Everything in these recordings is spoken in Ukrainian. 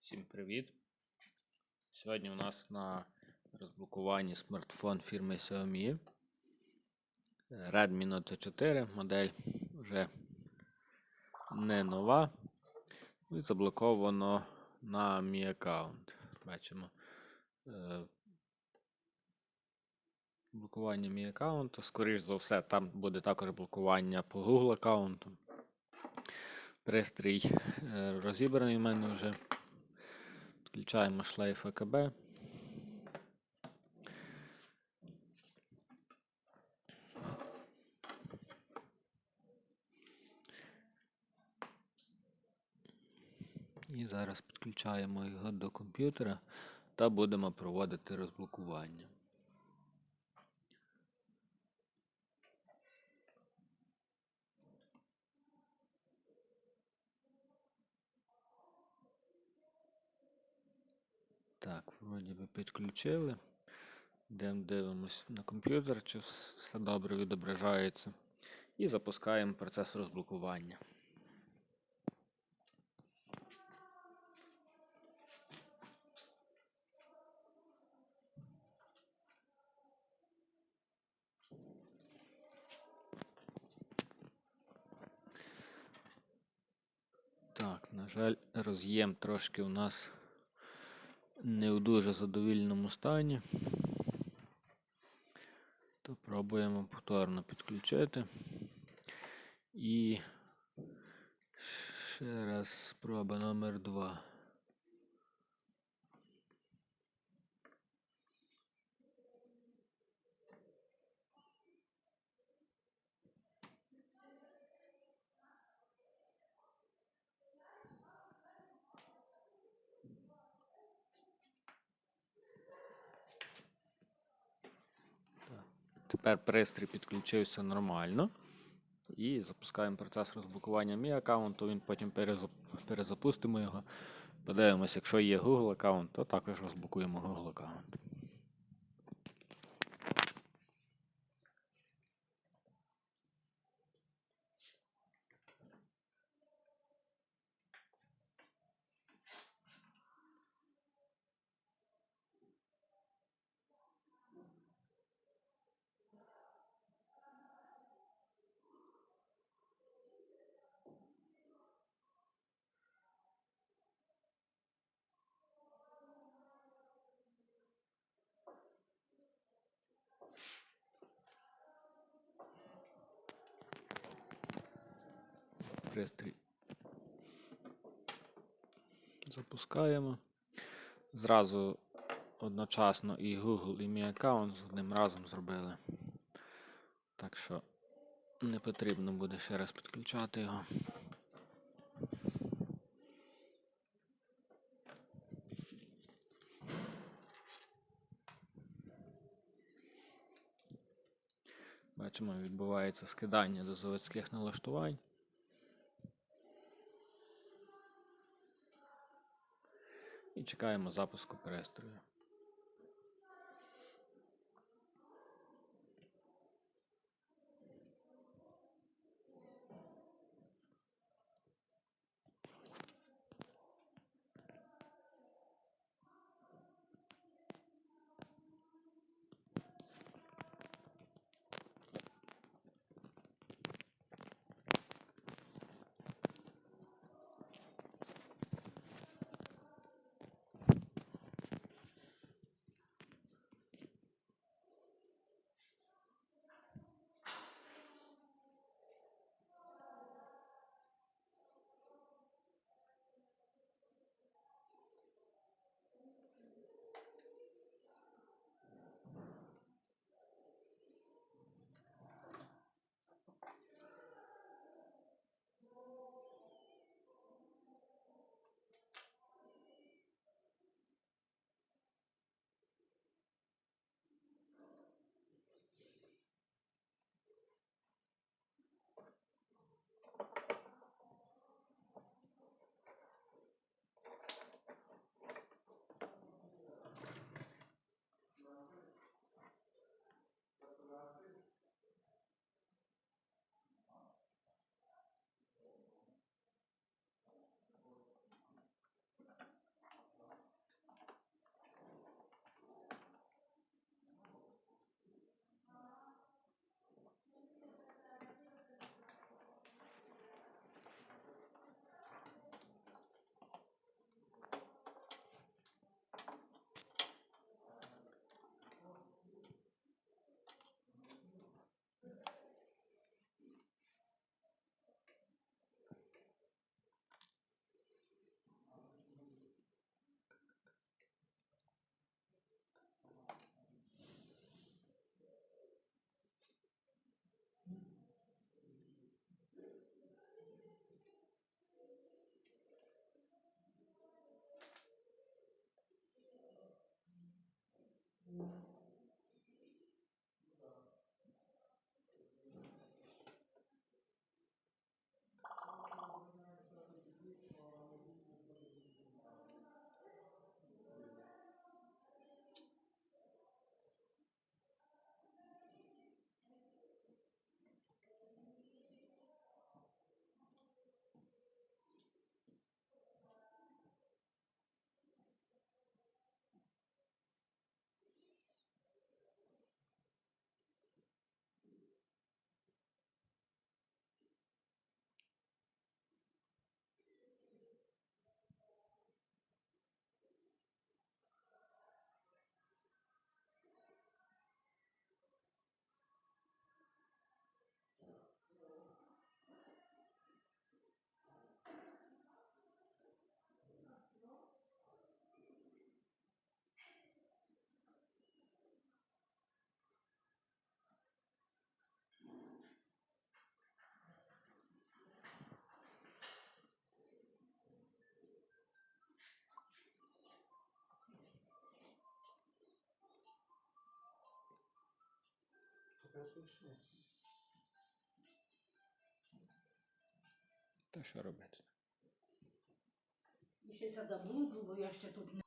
Всім привіт! Сьогодні у нас на розблокуванні смартфон фірми Xiaomi Redmi Note 4 модель вже не нова. І заблоковано на мій аккаунт. Бачимо е, блокування мій аккаунту. Скоріше за все, там буде також блокування по Google аккаунту. Пристрій е, розібраний в мене вже. Включаємо шлейф АКБ. І зараз підключаємо його до комп'ютера та будемо проводити розблокування. Так, вроді би підключили. Йдемо дивимось на комп'ютер, чи все добре відображається. І запускаємо процес розблокування. Так, на жаль, роз'єм трошки у нас не в дуже задовільному стані. То пробуємо повторно підключити. І ще раз спроба номер 2. Тепер пристрій підключився нормально. І запускаємо процес розблокування мій аккаунту. Він потім перезапустимо його. Подивимося, якщо є Google аккаунт, то також розблокуємо Google аккаунт. Пристрій. Запускаємо. Зразу одночасно і Google, і мій аккаунт з одним разом зробили. Так що не потрібно буде ще раз підключати його. Бачимо, відбувається скидання до заводських налаштувань. І чекаємо запуску пристрою. Записуєш? Та що робити? І ще це бо я ще тут не.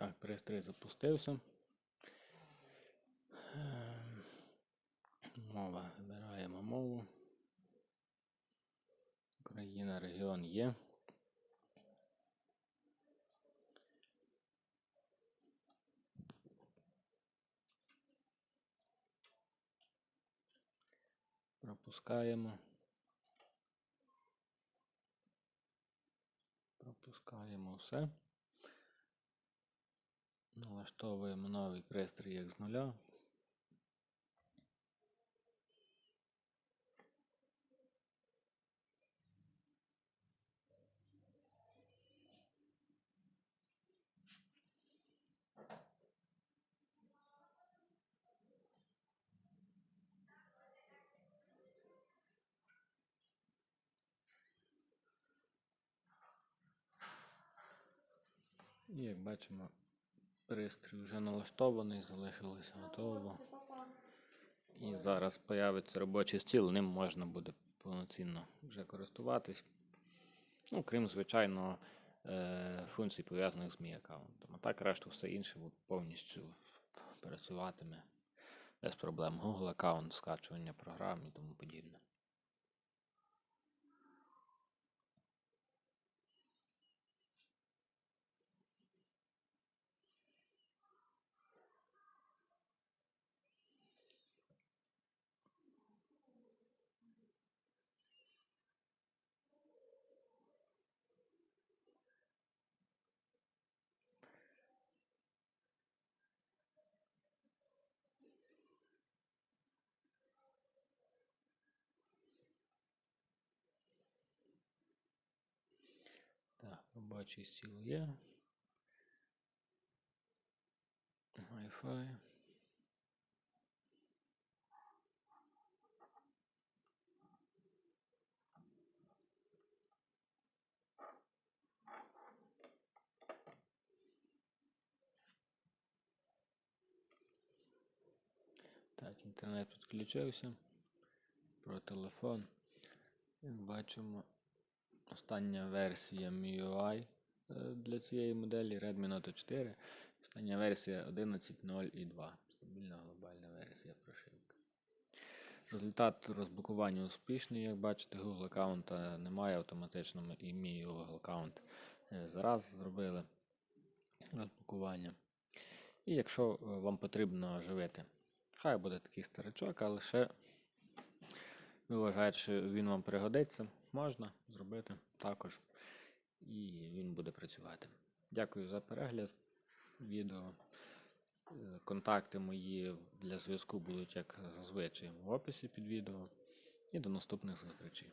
Так, пристрій запустився. Ем, Мова. Вибираємо мову. Україна, регіон є. Пропускаємо. Пропускаємо все. Налаштовуємо новий пристрій як з нуля. Як бачимо, пристрій вже налаштований, залишилося готово. І зараз появиться робочий стіл, ним можна буде повноцінно вже користуватись. Ну, крім, звичайно, е, функцій пов'язаних з мій аккаунтом. А так решту все інше повністю працюватиме без проблем. Google аккаунт, скачування програм і тому подібне. Так, робочий стіл є. Wi-Fi. Так, інтернет підключився. Про телефон. Бачимо, остання версія MIUI е, для цієї моделі Redmi Note 4. Остання версія 11.0.2. Стабільна глобальна версія прошивки. Результат розблокування успішний. Як бачите, Google аккаунта немає автоматично і мій Google аккаунт е, зараз зробили розблокування. І якщо е, вам потрібно оживити, хай буде такий старичок, але ще ви вважаєте, що він вам пригодиться, можна зробити також. І він буде працювати. Дякую за перегляд відео. Контакти мої для зв'язку будуть, як зазвичай, в описі під відео. І до наступних зустрічей.